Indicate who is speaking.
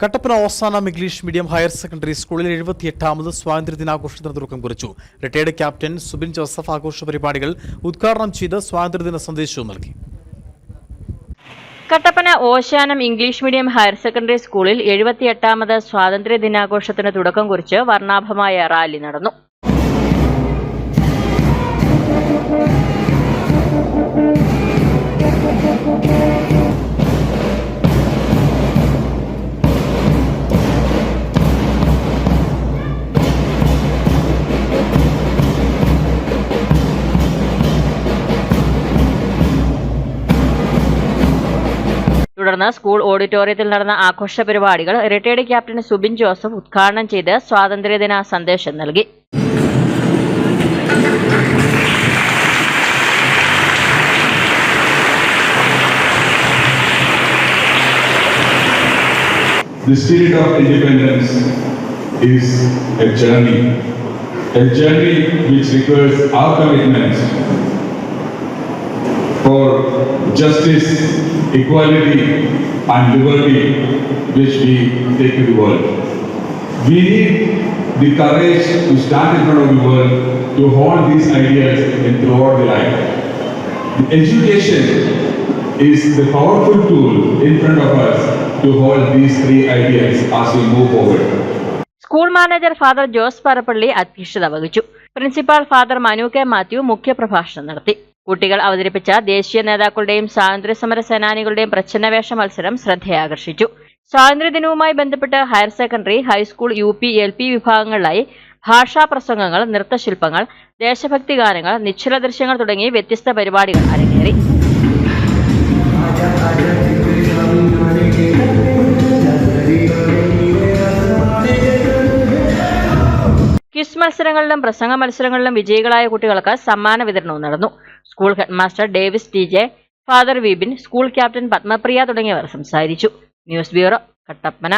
Speaker 1: Kattappana Osanam English medium higher secondary സ്കൂളിൽ എഴുപത്തിയെട്ടാമത് സ്വാതന്ത്ര്യ ദിനാഘോഷത്തിന് തുടക്കം കുറിച്ചു. റിട്ടയർഡ് ക്യാപ്റ്റൻ സുബിൻ ജോസഫ് ആഘോഷ പരിപാടികൾ ഉദ്ഘാടനം ചെയ്ത് സ്വാതന്ത്ര്യദിന സന്ദേശവും നൽകി.
Speaker 2: Kattappana Oshanam English medium higher secondary സ്കൂളിൽ എഴുപത്തിയെട്ടാമത് സ്വാതന്ത്ര്യ ദിനാഘോഷത്തിന് തുടക്കം കുറിച്ച് വർണാഭമായ റാലി നടന്നു. തുടർന്ന് സ്കൂൾ ഓഡിറ്റോറിയത്തിൽ നടന്ന ആഘോഷ പരിപാടികൾ റിട്ടയർഡ് ക്യാപ്റ്റൻ സുബിൻ ജോസഫ് ഉദ്ഘാടനം ചെയ്ത് സ്വാതന്ത്ര്യദിന സന്ദേശം നൽകി.
Speaker 3: The spirit of independence is a journey, a journey which requires our commitment for justice, equality, and liberty which we take to the world. We need the courage to stand in front of the world to hold these ideas in throughout the life. The education is the powerful tool in front of us to hold these three ideas as we move forward.
Speaker 2: School manager father Jose Parappally അധ്യക്ഷത വഹിച്ചു principal father Manu K Mathew മുഖ്യപ്രഭാഷണം നടത്തി കുട്ടികൾ അവതരിപ്പിച്ച ദേശീയ നേതാക്കളുടെയും സ്വാതന്ത്ര്യ സമര സേനാനികളുടെയും പ്രച്ഛന്നവേഷ മത്സരം ശ്രദ്ധയാകർഷിച്ചു. സ്വാതന്ത്ര്യദിനവുമായി ബന്ധപ്പെട്ട് higher secondary high school U P L P വിഭാഗങ്ങളിലായി ഭാഷാ പ്രസംഗങ്ങൾ നൃത്തശില്പങ്ങൾ ദേശഭക്തി ഗാനങ്ങൾ നിശ്ചല ദൃശ്യങ്ങൾ തുടങ്ങി വ്യത്യസ്ത പരിപാടികൾ അരങ്ങേറി. ക്വിസ് മത്സരങ്ങളിലും പ്രസംഗ മത്സരങ്ങളിലും വിജയികളായ കുട്ടികൾക്ക് സമ്മാന വിതരണവും നടന്നു. School headmaster Davis T J father Vipin school captain Padmapriya തുടങ്ങിയവർ സംസാരിച്ചു. News bureau Kattappana.